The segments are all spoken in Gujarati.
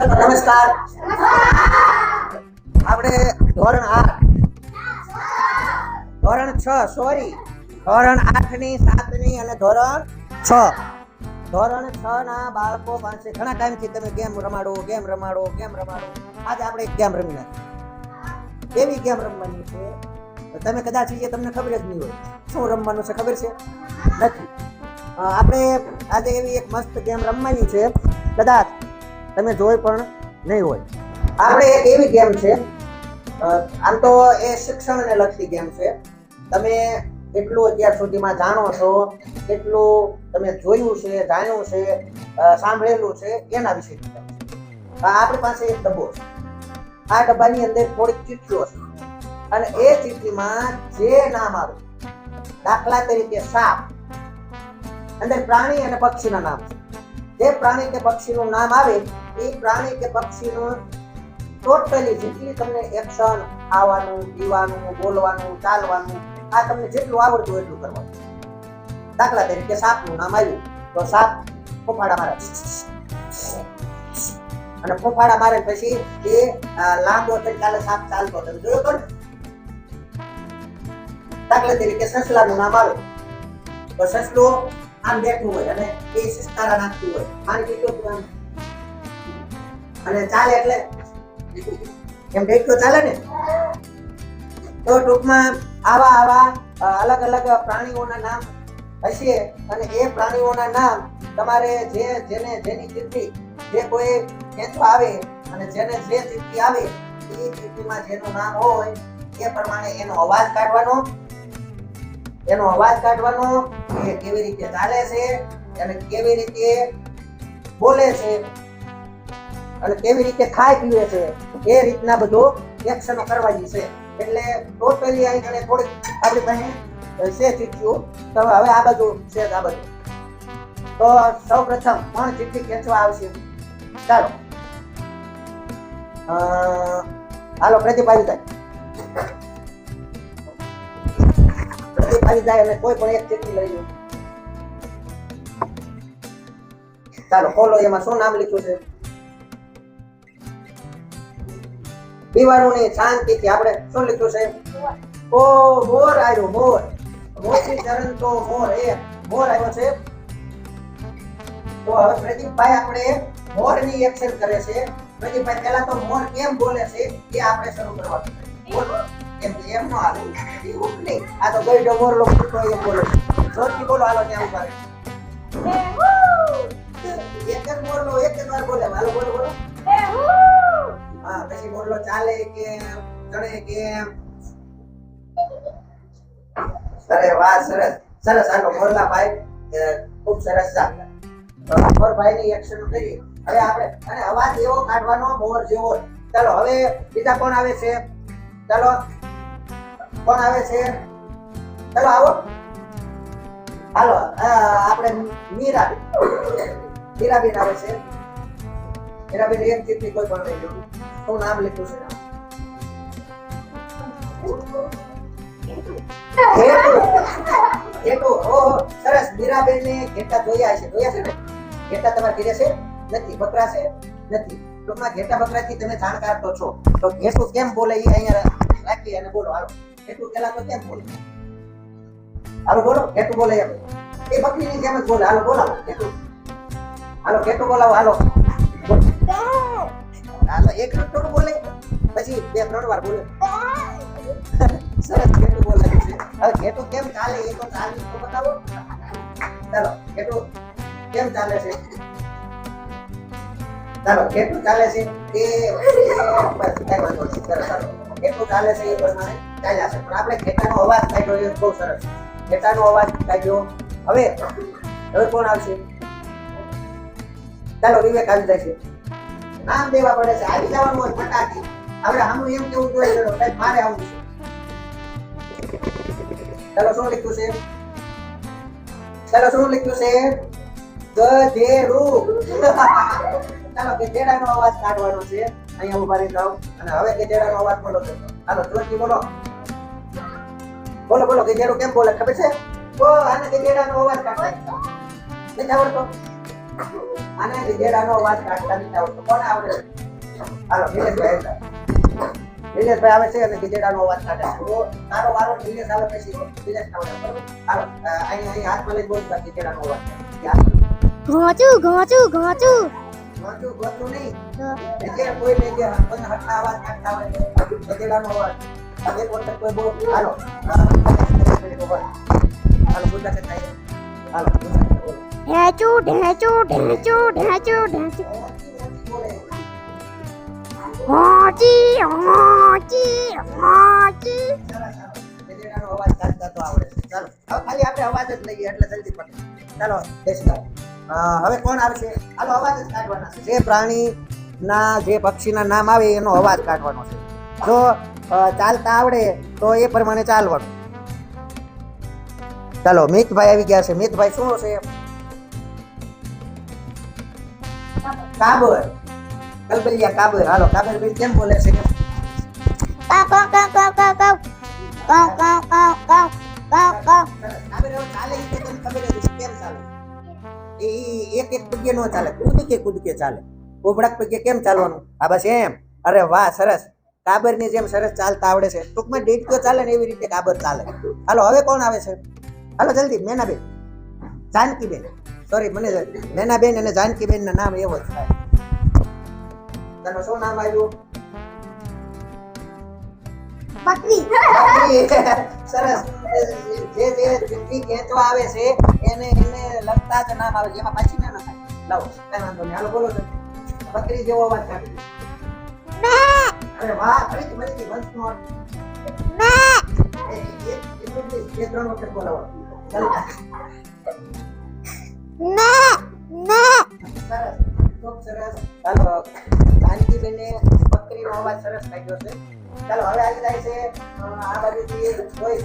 નમસ્કાર. આપણે ધોરણ આઠ. ધોરણ છ સોરી ધોરણ આઠની સાતની અને ધોરણ છ. ધોરણ છ ના બાળકો પાસે ઘણા ટાઈમથી તમે ગેમ રમાડો ગેમ રમાડો ગેમ રમાડો. આજે આપણે એક ગેમ રમી નાખી એવી ગેમ રમવાની છે? તમે કદાચ એ તમને ખબર જ નહીં હોય. શું રમવાનું છે ખબર છે? નથી. આપણે આજે એવી એક મસ્ત ગેમ રમવાની છે. કદાચ તમે જોઈ પણ નહીં હોય. આપણે એક એવી ગેમ છે આમ તો એ શિક્ષણને લગતી ગેમ છે. તમે કેટલું અત્યાર સુધીમાં જાણો છો, કેટલું તમે જોયું છે, જાણ્યું છે સાંભળેલું છે, એના વિશે આપણી પાસે એક ડબ્બો છે. આ ડબ્બાની અંદર થોડીક ચીઠીઓ છે. અને એ ચીઠીમાં જે નામ આવે, દાખલા તરીકે સાપ, અંદર પ્રાણી અને પક્ષીના નામ છે. જે પ્રાણી કે પક્ષીનું નામ આવે, એ પ્રાણી કે પક્ષીનું ટોટલી જેટલી તમને એક્શન આવવાનું પીવાનું બોલવાનું, ચાલવાનું, આ તમને જેટલું આવડતું એટલું કરવાનું. દાખલા તરીકે સાપનું નામ આવ્યું, તો સાપ ફોફાડા મારે. અને ફોફાડા મારે પછી એ લાંબો થઈ ચાલે સાપ ચાલતો તમે જોયો પણ દાખલા તરીકે સસલાનું નામ આવે. તો સસલો અને એ સિસ્તારા નાખતું હોય. મારી કેટલો અને ચાલે એટલે? એમ ડેક્યો ચાલે ને? તો ટૂંકમાં આવા આવા અલગ અલગ પ્રાણીઓના નામ હશે અને એ પ્રાણીઓના નામ તમારે જે, જેને, જેની ચિઠ્ઠી જે કોઈ ખેંચવા આવે અને જેને જે ચિઠ્ઠી આવે, એ ચિઠ્ઠીમાં જેનું નામ હોય એ પ્રમાણે એનો અવાજ કાઢવાનો એનો અવાજ કાઢવાનો એ કેવી રીતે ચાલે છે અને કેવી રીતે બોલે છે અને કેવી રીતે ખાય પીવે છે, એ રીતના બધું એક્શનો કરવાની છે. એટલે ટોટલી અહીં ઘણે થોડીક આપણી પાસે છે ચીઠીઓ તો હવે આ બાજુ છે આ બાજુ. તો સૌ પ્રથમ કોણ ચિઠ્ઠી ખેંચવા આવશે? ચાલો. હાલો પ્રદીપ આવી આવી જાય અને કોઈ પણ એક ચિઠ્ઠી લઈ લો ચાલો ખોલો એમાં શું નામ લખ્યું છે નહીં શાંતિથી આપણે શું લખ્યું છે ઓ મોર આવ્યો મોર મોરથી ચરણ તો મોર એ મોર આવ્યો છે તો હવે પ્રદીપભાઈ આપણે મોરની એક્શન કરે છે પ્રદીપભાઈ પહેલા તો મોર કેમ બોલે છે એ આપણે શરૂ કરવાનું છે એમ એમ નો હાલે એવું નહીં. આ તો ગઈડો મોરલો પૂરતો એમ બોલે છે. જોરથી બોલો હાલો ત્યાં ઊભા એક જ મોરલો એક જ વાર બોલે. હાલો બોલો બોલો. હા! પછી મોરલો ચાલે કે ચડે કે અરે વાહ સરસ. સરસ આનો મોરલા ભાઈ ખૂબ સરસ ચાલે મોર ભાઈ ની એક્શન કરી. હવે આપણે અને અવાજ એવો કાઢવાનો મોર જેવો. ચાલો હવે બીજા કોણ આવે છે? ચાલો. કોણ આવે છે? ચલો આવો. હાલો આપણે મીરાબેન. મીરાબેન આવે છે. મીરાબેન એક ચીઠી કોઈ પણ લઈ લો. હું નામ લખ્યું છે સરસ. મીરાબેન ને ઘેટા જોયા છે જોયા છે ને? ઘેટા તમારે ઘરે છે? નથી, બકરા છે? નથી. ટૂંકમાં ઘેટા બકરાથી તમે જાણકાર તો છો. તો ઘેટું કેમ બોલે એ અહીંયા રાખી અને બોલો, હાલો. ઘેટું પેલા તો કેમ બોલે હાલો બોલો ઘેટું બોલે એમ એ બકરીની જેમ જ બોલે હાલો બોલાવો ઘેટું હાલો ઘેટું બોલાવો હાલો હાલો એક થોડું બોલે પછી બે ત્રણ વાર બોલે સરસ ઘેટું બોલે છે હવે ઘેટું કેમ ચાલે એ તો ચાલી તો બતાવો ચાલો ઘેટું કેમ ચાલે છે ચાલો કેટલું ચાલે છે એ બસ કઈ વાંધો નહીં ચાલો ચાલો ઘેટું ચાલે છે એ પ્રમાણે ચાલ્યા છે. પણ આપણે ખેતાનો અવાજ કાઢ્યો એ બહુ સરસ. ખેતાનો અવાજ કાઢ્યો. હવે હવે કોણ આવશે? ચાલો, વિવેક આવી જાય છે. નામ દેવા પડે છે. આવી જવાનું હોય ફટાકી. આપણે આનું એમ કેવું જોઈએ સાહેબ મારે આવું છે. ચાલો, શું લખ્યું છે? ચાલો, શું લખ્યું છે? ગધેડું. ચાલો, ગધેડાનો અવાજ કાઢવાનો છે. અહીંયા ઊભા રહી જાઓ. અને હવે ગધેડાનો અવાજ બોલો છો ચાલો જોરથી બોલો. બોલો બોલો ગધેડું કેમ બોલે? ખબર છે? ઓ આને ગધેડાનો અવાજ કાઢતા નથી. આવડતો? આને ગધેડાનો અવાજ કાઢતા નથી આવડતો. કોણ આવડે હાલો નિલેશભાઈ. નિલેશભાઈ આવે છે અને ગધેડાનો અવાજ કાઢે છે. તારો વારો નિલેશ આવે પછી નિલેશ આવડે હાલો અ, અહીં હાથમાં લઈ બોલતા ગધેડાનો અવાજ કાઢે. ઘોંચું ઘોંચું ગોતું ગોતું નહીં. એટલે કોઈ નહીં કે કોઈને હઠા અવાજ કાઢતા હોય ગધેડાનો અવાજ એક વખત કોઈ બોલ હાલો. હાલો ગુજરાતી થાય હાલો ઢેચું ઢેચું ઢેચું ઢેચું ઢેચું. હોચી હોચી હોચી. ગધેડાનો અવાજ કાઢતા તો આવડે ચાલો ખાલી આપણે અવાજ જ લઈએ એટલે જલ્દી પતે ચાલો બેસી જાઓ. હવે કોણ આવશે? હાલો અવાજ જ કાઢવાના છે. જે પ્રાણીના જે પક્ષીના નામ આવે એનો અવાજ કાઢવાનો છે. જો ચાલતા આવડે તો એ પ્રમાણે ચાલવાનું. ચાલો મિતભાઈ આવી ગયા છે. મિતભાઈ શું છે? કાબર. કલબલિયા કાબર. હાલો કાબર ભાઈ કેમ બોલે છે? કાવ કાવ કાવ કાવ કાવ કાવ કાવ કાવ કાવ કાવ કાવ કાવ કાબર હવે ચાલે કેમ ચાલે એ એક એક પગે નો ચાલે, કૂદકે કૂદકે ચાલે. ઉભડાક પગે કેમ ચાલવાનું? આ બસ એમ. અરે વાહ, સરસ. કાબરની જેમ સરસ ચાલતા આવડે છે. ટૂંકમાં ડેટકો ચાલે ને એવી રીતે કાબર ચાલે. હાલો, હવે કોણ આવે છે? હાલો, જલ્દી, મેનાબેન. જાનકીબેન. સોરી મને મેનાબેન અને જાનકીબેન ના નામ એવો જ થાય. તને શું નામ આવ્યું? બકરી સરસ. જે જે જિંદગી કહેતો આવે છે એને એને લગતા જ નામ આવે જેમાં પાછી ના નખાય લાવો કઈ વાંધો નહીં. હાલો બોલો બકરી જેવો અવાજ કાઢી. અરે વાહ એટલું જ નહીં, બે ત્રણ વખત બોલાવો. સરસ. ખૂબ સરસ. ચાલો. જાનકીબેને બકરીનો અવાજ સરસ કાઢ્યો છે. ચાલો, હવે આવી જાય છે આ બાજુથી કોઈ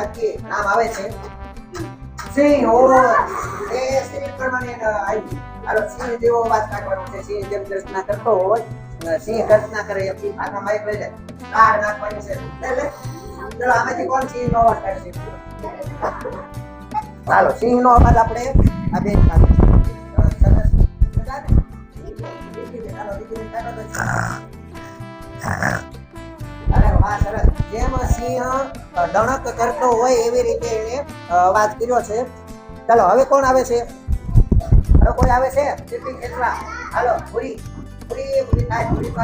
લકી નામ આવે છે. સિંહ જેમ ગર્જના કરતો હોય સિંહ ગર્જના કરે એમ હાથમાં માઇક લઈ કાઢ નાખવાની છે. ચલો અવાજ ચાલો સિંહ નો અવાજ આપણે આ અ, સરસ. અરે વાહ સરસ. જેમ સિંહ ડણક કરતો હોય એવી રીતે એને અવાજ કર્યો છે. ચાલો હવે કોણ આવે છે? હવે કોઈ આવે છે?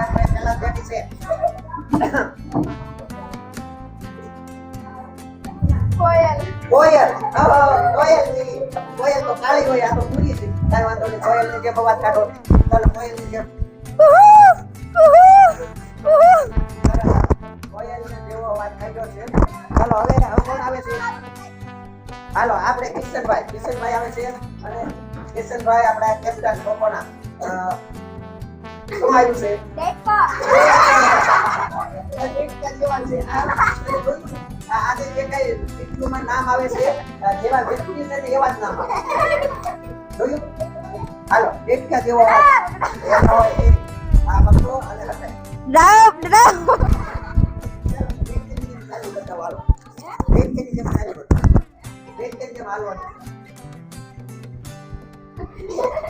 થાય પહેલા બેઠી છે. કોયલ. હા, કોયલની કોયલ તો કાળી હોય આ તો પૂરી છે. કાંઈ વાંધો નહીં. કોયલની જેમ અવાજ કાઢો. ચાલો કોયલની જેમ. કોયલને જેવો અવાજ કાઢ્યો છે. ચાલો હવે હવે કોણ આવે છે? હાલો આપણે કિશનભાઈ. કિશનભાઈ આવે છે. અને કિશનભાઈ આપણા કેપ્ટન કોકોના શું આવ્યું છે. આજે જે કઈ વ્યક્તિઓમાં નામ આવે છે. જેવા વ્યક્તિ છે એવા જ નામ આવે જોયું? હાલો દેખ્યા જેવો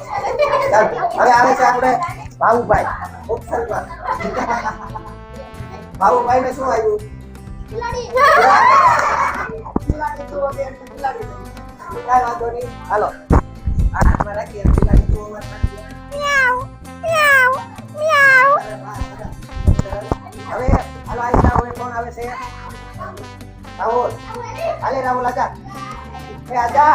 હવે આવે છે આપણે ભાવુભાઈ ભાવુભાઈ ને શું આવ્યું? કાંઈ વાંધો નહીં હાલો. હાથમાં રાખીએ બિલાડી જેવો અવાજ હવે હાલો આવી હવે કોણ આવે છે રાહુલ હાલે રાહુલ આજા એ આજા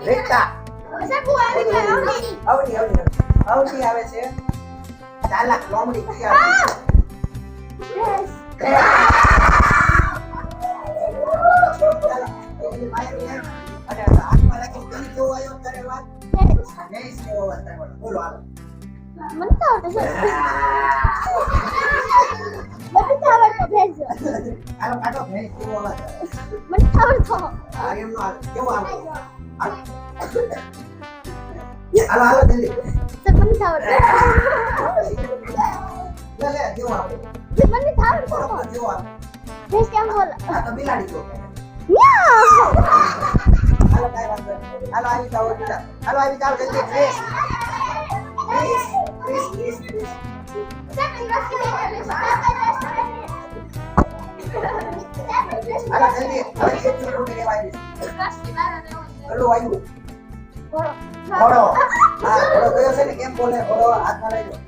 રેખા અવની અવની અવની આવે છે. ચાલાક લોમડી બોલો આવે મને તો આવડે છે મને ખબર તો ભેજ આનો કાટો ભેજ કેવો આવે. મને ખબર તો આ એમનો કેવો આવે મને તો આવડતો બરોબર કેવો આવે ભેજ કેમ બોલે આ તો બિલાડી જો મ્યાઉ હાલો કાંઈ વાંધો નહીં. હાલો આવી જાઓ બીજા હાલો આવી જાઓ જલ્દી પ્લીઝ પ્લીઝ પ્લીઝ પ્લીઝ હાલો જલ્દી હવે એક છોકરું ને લેવા આવી હલો આવ્યું. ઘોડો હા. ઘોડો કયો છે ને કેમ બોલે? ઘોડો હાથમાં લઈ લો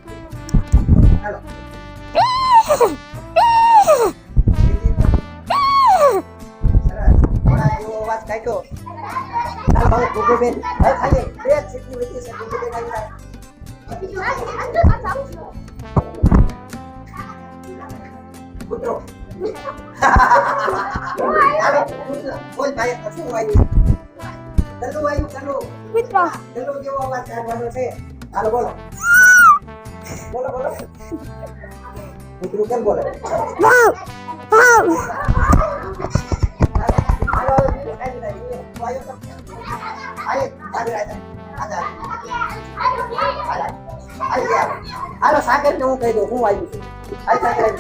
હાલો અવાજ કાઢ્યો. ચાલો હવે ગુગુબેન હવે ખાલી બે જ સીટની વચ્ચે છે ગુગુબેન આવી જાય કૂતરો. બોલ ભાઈ શું વાગ્યું ગલ્લું વાગ્યું ગલ્લું મિત્રો. ગલ્લું જેવો અવાજ કાઢવાનો છે? હાલો બોલો. બોલો બોલો. મિત્રો કેમ બોલે? વાવ વાવ. હાલો સાગર ને હું કહી દઉં હું આવ્યું છું. હાલ સાગર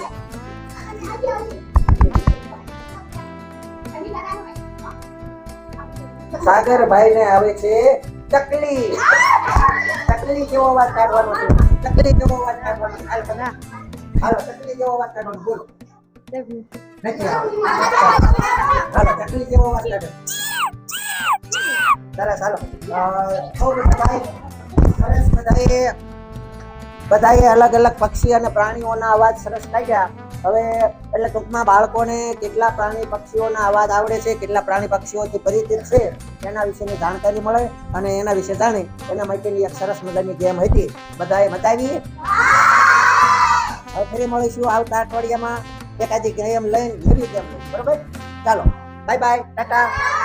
આવી. સાગર ભાઈ ને આવે છે ચકલી. ચકલી જેવો અવાજ કાઢવાનો છે? ચકલી જેવો અવાજ કાઢવાનો. હાલો તમે હાલો, ચકલી જેવો અવાજ કાઢવાનો બોલો. નથી. હાલો જેવો અવાજ કાઢો? સરસ, હાલો. સૌ સરસ બધાએ બધાએ અલગ અલગ પક્ષી અને પ્રાણીઓના અવાજ સરસ કાઢ્યા. હવે એટલે ટૂંકમાં બાળકોને કેટલા પ્રાણી પક્ષીઓના અવાજ આવડે છે, કેટલા પ્રાણી પક્ષીઓથી પરિચિત છે, એના વિશેની જાણકારી મળે અને એના વિશે જાણી એના માટેની એક સરસ મજાની ગેમ હતી. બધાએ બતાવી હવે ફરી મળીશું આવતા અઠવાડિયામાં એકાદી ગેમ લઈને નવી ગેમ બરોબર? ચાલો. Bye bye tata.